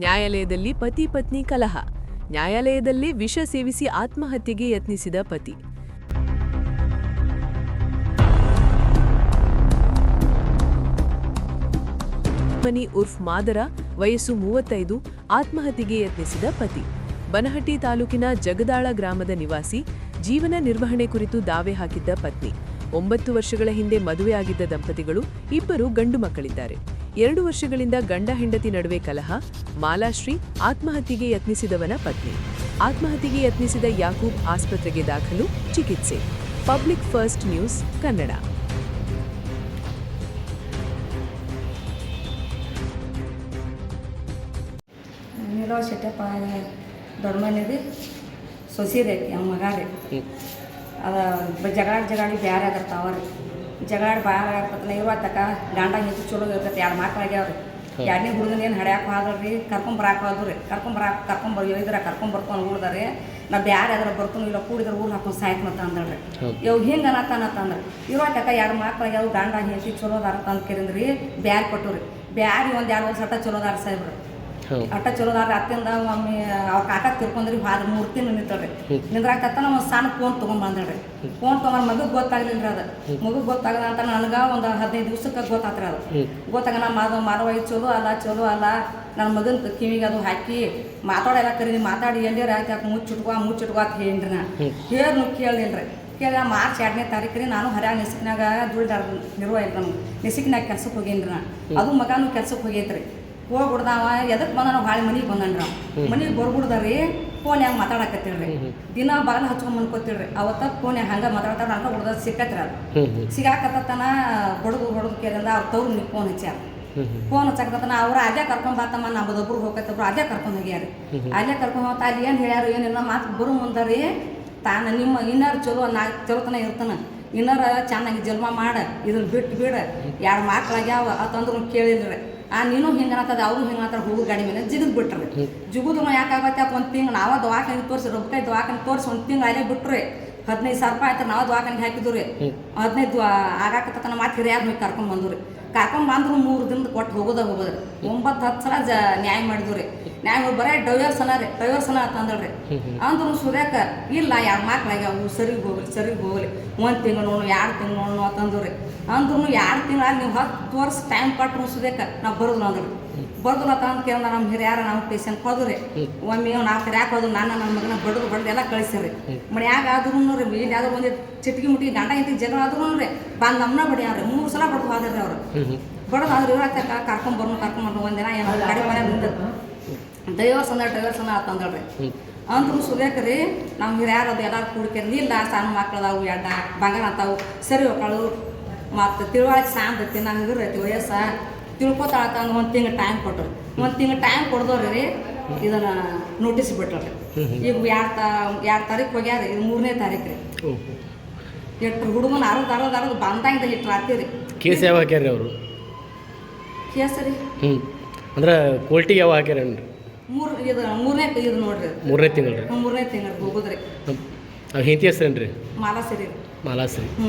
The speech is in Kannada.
ನ್ಯಾಯಾಲಯದಲ್ಲಿ ಪತಿ ಪತ್ನಿ ಕಲಹ. ನ್ಯಾಯಾಲಯದಲ್ಲಿ ವಿಷ ಸೇವಿಸಿ ಆತ್ಮಹತ್ಯೆಗೆ ಯತ್ನಿಸಿದ ಪತಿ. ಮನಿ ಉರ್ಫ್ ಮಾದರ, ವಯಸ್ಸು ಮೂವತ್ತೈದು, ಆತ್ಮಹತ್ಯೆಗೆ ಯತ್ನಿಸಿದ ಪತಿ. ಬನಹಟ್ಟಿ ತಾಲೂಕಿನ ಜಗದಾಳ ಗ್ರಾಮದ ನಿವಾಸಿ, ಜೀವನ ನಿರ್ವಹಣೆ ಕುರಿತು ದಾವೆ ಹಾಕಿದ್ದ ಪತ್ನಿ. ಒಂಬತ್ತು ವರ್ಷಗಳ ಹಿಂದೆ ಮದುವೆಯಾಗಿದ್ದ ದಂಪತಿಗಳು ಇಬ್ಬರು ಗಂಡು ಮಕ್ಕಳಿದ್ದಾರೆ. ಎರಡು ವರ್ಷಗಳಿಂದ ಗಂಡ ಹೆಂಡತಿ ನಡುವೆ ಕಲಹ ಮಾಲಾಶ್ರೀ ಆತ್ಮಹತ್ಯೆಗೆ ಯತ್ನಿಸಿದವನ ಪತ್ನಿ. ಆತ್ಮಹತ್ಯೆಗೆ ಯತ್ನಿಸಿದ ಯಾಕೂಬ್ ಆಸ್ಪತ್ರೆಗೆ ದಾಖಲು ಚಿಕಿತ್ಸೆ. Public first news Kannada. ನೀಲವ Shettappa ದೊಡ್ಡ ಮನೆದು ಸೊಸಿದೆ ನಮ್ಮ ಮಗ ರೀ. ಅದ ಜಗಳ ಜಗಳ ಬ್ಯಾರ ಆಗತ್ತ ಬ್ಯಾರೆ ಆಗತ್ತಾವ ಭಾಳ ಆಗ್ತತನ ಇರುವತ್ತಕ ಗಂಡ ಹೆಚ್ಚು ಚಲೋ ಇರ್ತೈತೆ ಎರಡು ಮಕ್ಳು ಆಗ್ಯಾವ ರೀ ಎರಡನೇ ಹುಡುಗನ ಏನು ಹಡ್ಯಾಕ ಹೋದ್ರಿ ಕರ್ಕೊಂಬರಾಕ ಹೋದ್ರಿ ಕರ್ಕೊಂಬರಾಕ ಕರ್ಕೊಂಬರ್ ಇದ್ರ ಕರ್ಕೊಂಬರ್ಕೊಂಡು ಉಳ್ದಾರೆ ನಾ ಬ್ಯಾರೆ ಅದ್ರ ಬರ್ತಾನು ಇಲ್ಲ ಕೂಡಿದ್ರೆ ಊರು ಹಾಕೊಂಡು ಸಾಯ್ತು ಮತ್ತ ಅಂದಳ್ರಿ ಇವ್ ಹಿಂಗೆ ಅನ್ನತ್ತಾನತ್ತಂದ್ರೆ ಇರುವತ್ತಕ ಎರಡು ಮಕ್ಳು ಆಗ್ಯಾವ ಗಂಡ ಹೆಚ್ಚು ಚಲೋ ಅದಾರ ಅಂತ ಕೇಳಿದ್ರಿ ಬ್ಯಾರೆ ಕೊಟ್ಟವ್ರಿ. ರೀ ಬ್ಯಾರಿ ಒಂದು ಎರಡು ವರ್ಷ ಸಟ ಚಲೋ ಅದಾರ ಸಾಹೇಬ್ರು ಚಲೋ ಅದ ಅತ್ತಿಂದ ಒಮ್ಮೆ ಅವ್ರ ಕಾಕ ತಿರ್ಕೊಂಡ್ರಿ ಹಾದ ಮೂರ್ತಿ ನಿಂತಳ್ರಿ ನಿಂದ್ರಾಕತ್ತ ಒಂದು ಸಣ್ಣ ಫೋನ್ ತೊಗೊಂಡ್ ಬಂದ್ರಿ ಫೋನ್ ತೊಗೊಂಡ್ ಮಗಗ್ ಗೊತ್ತಾಗ್ಲಿಲ್ಲ ರೀ ಅದು ಮಗಗ್ ಗೊತ್ತಾಗದ ಅಂತ ನನಗೆ ಒಂದು ಹದಿನೈದು ದಿವ್ಸಕ್ಕೆ ಗೊತ್ತಾತ್ರಿ ಅದು. ಗೊತ್ತಾಗ ನಾ ಮಾದ ಮಾರವಾಗಿ ಚಲೋ ಅಲ್ಲ ಚಲೋ ಅಲ್ಲ. ನನ್ನ ಮಗನ ಕಿವಿಗೆ ಅದು ಹಾಕಿ ಮಾತಾಡೆಲ್ಲ ಕರೀರಿ? ಮಾತಾಡಿ ಎಲ್ಲಿ ಹಾಕಿ ಹಾಕಿ ಮುಚ್ಚಿಟ್ಕೋ ಮುಚ್ಚಿಟ್ಕೋ ಅಂತ ಹೇಳಿರಿ ನಾ. ಹೇರ್ ಕೇಳಲಿಲ್ಲ ರೀ ಕೇಳ ಮಾರ್ಚ್ ಎರಡನೇ ತಾರೀಕು ರೀ ನಾನು ಹರ್ಯಾ ನಿಸಿಕ್ನಾಗ ದುಡ್ಡು ನಿರ್ವ ಇಲ್ಲ ನಮ್ಗೆ ನಿಸಿಕ್ನಾಗ ಕೆಲ್ಸಕ್ಕೆ ಹೋಗೇನ್ರಿ ನಾ. ಅದು ಮಗನೂ ಕೆಲ್ಸಕ್ಕೆ ಹೋಗೈತ್ರಿ. ಹೋಗ್ಬಿಡ್ದಾವ ಎದಕ್ಕೆ ಬಂದ ನಾವು ಭಾಳ ಮನೆಗೆ ಬಂದನ್ರಿ? ಮನೆಗೆ ಬರ್ಬಿಡ್ದಾರಿ ಫೋನ್ಯಾಗ ಮಾತಾಡಕತ್ತಿಳ್ರಿ ದಿನ ಬಾಗಿಲು ಹಚ್ಕೊಂಡ್ ಮನ್ಕೋತೀಳ್ರಿ ಅವತ್ತ ಫೋನ್ಯಾಗ ಹಂಗೆ ಮಾತಾಡ್ತಾರ ಅಂತ ಹುಡ್ದ ಸಿಕ್ಕತ್ರ ಅದು. ಸಿಗಾಕತ್ತನ ಬಡದು ಬಡದು ಕೇಳಿದ ಅವ್ರ ತವ್ರು ನೀವು ಫೋನ್ ಹಚ್ಚಾರ ಫೋನ್ ಹಚ್ಚಾಕತ್ತನ ಅವ್ರು ಅದೇ ಕರ್ಕೊಂಡ್ ಬಾತಮ್ಮ ನಮ್ಮದೊಬ್ರು ಹೋಗತ್ತಬ್ರು ಅದೇ ಕರ್ಕೊಂಡ್ ಹೋಗ್ಯಾರ. ಅಲ್ಲೇ ಕರ್ಕೊಂಡ್ ಹೋಗ್ತಾ ಅಲ್ಲಿ ಏನು ಹೇಳ್ಯಾರ ಏನಿಲ್ಲ ಮಾತು ಬರು ಮುಂದರಿ. ತಾನು ನಿಮ್ಮ ಇನ್ನರ್ ಚಲೋ ನಾ ಚಲೋತನ ಇರ್ತಾನ. ಇನ್ನರ ಚೆನ್ನಾಗಿ ಜನ್ಮ ಮಾಡ ಇದನ್ನ ಬಿಟ್ಟು ಬಿಡ. ಎರಡು ಮಕ್ಳಾಗ್ಯಾವ ಅಂತಂದ್ರು ಕೇಳಿಲ್ರಿ. ಆ ನೀನು ಹಿಂಗೆ ಅನ್ನತ್ತದ ಅವರು ಹಿಂಗೆ ಅನ್ನತ್ತಾರ ಹೋಗು ಗಾಡಿ ಮೇಲೆ ಜಿಗಿದ್ ಬಿಟ್ರಿ. ಜಿಗುದು ಯಾಕಾಗತ್ತೆ ಅಂತ ಒಂದು ತಿಂಗ್ ನಾವ ದವಾಖಾನೆ ತೋರಿಸಿ ರೊಕ್ಕ ದವಾಖಾನೆ ತೋರಿಸಿ ಒಂದು ತಿಂಗ್ ಅಲ್ಲೇ ಬಿಟ್ರಿ ಹದಿನೈದು ಸಾವಿರ ರೂಪಾಯಿ ಆಯ್ತು ನಾವು ದವಾಖಾನೆಗೆ ಹಾಕಿದ್ರು ರೀ. ಹದಿನೈದು ಆಗಾಕತ್ತನ ಮತ್ತೆ ಹಿರಿಯಾದ ಮೇಲೆ ಕರ್ಕೊಂಡ್ ಬಂದ್ರು ರೀ. ಕರ್ಕೊಂಡ್ ಬಂದ್ರು ಮೂರು ದಿನದ ಕೊಟ್ಟು ಹೋಗೋದ ಹೋಗೋದ್ರಿ ಒಂಬತ್ತು ಹತ್ತು ಸಲ ಜ ನ್ಯಾಯ ಮಾಡಿದ್ರು ರೀ. ಮಾಡಿ ಬರೇ ಡೈವರ್ಸ್ ಅನ್ನ ರೀ ಡೈವರ್ಸ್ ಅನ್ನ ಅಂತಂದಳ್ರಿ ಅಂದ್ರು ಸುರ್ಯಾಕ ಇಲ್ಲ ಎರಡು ಮಕ್ಳಾಗ್ಯಾವು ಸರಿಗೆ ಹೋಗ್ರಿ ಸರಿಗೆ ಹೋಗ್ಲಿ ಒಂದು ತಿಂಗಳು ನೋಡು ಎರಡು ತಿಂಗಳು ನೋಡು ಅಂತಂದ್ರು ರೀ. ಅಂದ್ರೂ ಎರಡು ತಿಂಗಳ ನೀವು ಹತ್ತು ವರ್ಷ ಟೈಮ್ ಕೊಟ್ಟರು ಸುರ್ಯಾಕ ನಾವು ಬರೋದು ಅಂದ್ರೆ ಬರೋದಿಲ್ಲ ಅಂತ ಕೇಳ ನಮ್ಮ ಹಿರಿಯಾರ ನಮ್ಮ ಪೇಷಂಟ್ ಹೋದ್ರಿ ಒಮ್ಮೆ ನಾಲ್ಕು ಯಾಕೆ ಹೋದ್ರು ನಾನು ನನ್ನ ಮಗನ ಬಡದು ಬಡ್ದು ಎಲ್ಲ ಕಳಿಸಿರಿ ಮನ್ಯಾಗ ಆದ್ರೂ ರೀ ಇಲ್ಲಿ ಯಾವ್ದೋ ಒಂದು ಚಿಟ್ಕಿ ಮುಟ್ಟಿ ಗಂಡ ಇಂತಿ ಜನ ಆದ್ರೂ ರೀ ಬಂದು ನಮ್ಮನ್ನ ಬಡಿಯಾವ್ರಿ ಮೂರು ಸಲ ಬಡ್ದು ಹೋದ್ರಿ ಅವ್ರು. ಬಡದು ಆದ್ರೆ ಇವ್ರ ಕರ್ಕೊಂಡ್ ಬರ್ನು ಕರ್ಕೊಂಡ್ ಒಂದಿನ ಏನೋ ಗಾಡಿ ಮನೆ ಸಂದ ಡೈವರ್ಸ್ ಸಂದ ಆತ ಅಂತಂದಳ್ರಿ ಅಂದ್ರು ಸುರೇಖರಿ ನಾವು ಹಿರಿಯರು ಅದು ಎಲ್ಲರೂ ಕೂಡ್ಕೇರಿ ಇಲ್ಲ ಸಣ್ಣ ಮಕ್ಳದಾವು ಎಡ್ಡ ಬಂಗಾರ ಅಂತಾವು ಸರಿ ಒಕ್ಕಳು ಮತ್ತು ತಿಳುವಳಿಕೆ ಸಾಂದೈತಿ ನಂಗೆ ಐತಿ ವಯಸ್ಸ ತಿಳ್ಕೊತಾಳಕ ಒಂದು ತಿಂಗ್ಳು ಟೈಮ್ ಕೊಟ್ಟರು ಒಂದು ತಿಂಗ್ಳು ಟೈಮ್ ಕೊಡ್ದವ್ರಿ ರೀ ಇದನ್ನು ನೋಟಿಸ್ ಬಿಟ್ರಿ ಈಗ ಎರಡು ತಾ ಎರಡು ತಾರೀಕು ಹೋಗ್ಯಾರ ಇದು ಮೂರನೇ ತಾರೀಕು ರೀ. ಎಷ್ಟು ಹುಡುಗನ ಅರದು ಅರದು ಅರದು ಬಂದಂಗ ಇಟ್ಟು ರಾತ್ರಿ ರೀ ಕೇಸ್ ಯಾವ ಹಾಕ್ಯಾರ ಅವರು? ಕೇಸರಿ ಹ್ಞೂ ಅಂದ್ರೆ ಕೋರ್ಟಿಗೆ ಯಾವ ಹಾಕ್ಯಾರೇನ್ರಿ? ಮೂರು ಇದು ಮೂರನೇ ಇದು ನೋಡ್ರಿ. ಮೂರನೇ ತಿಂಗಳು ರೀ. ಮೂರನೇ ತಿಂಗಳು ಹೋಗುದ್ರಿ. ಅವ್ರ ಹೆಂಡತಿ ಹೆಸ್ರೇನು ರೀ. ಮಾಲ ಸರಿ ಮಾಲಾಶ್ರೀ ಹ್ಞೂ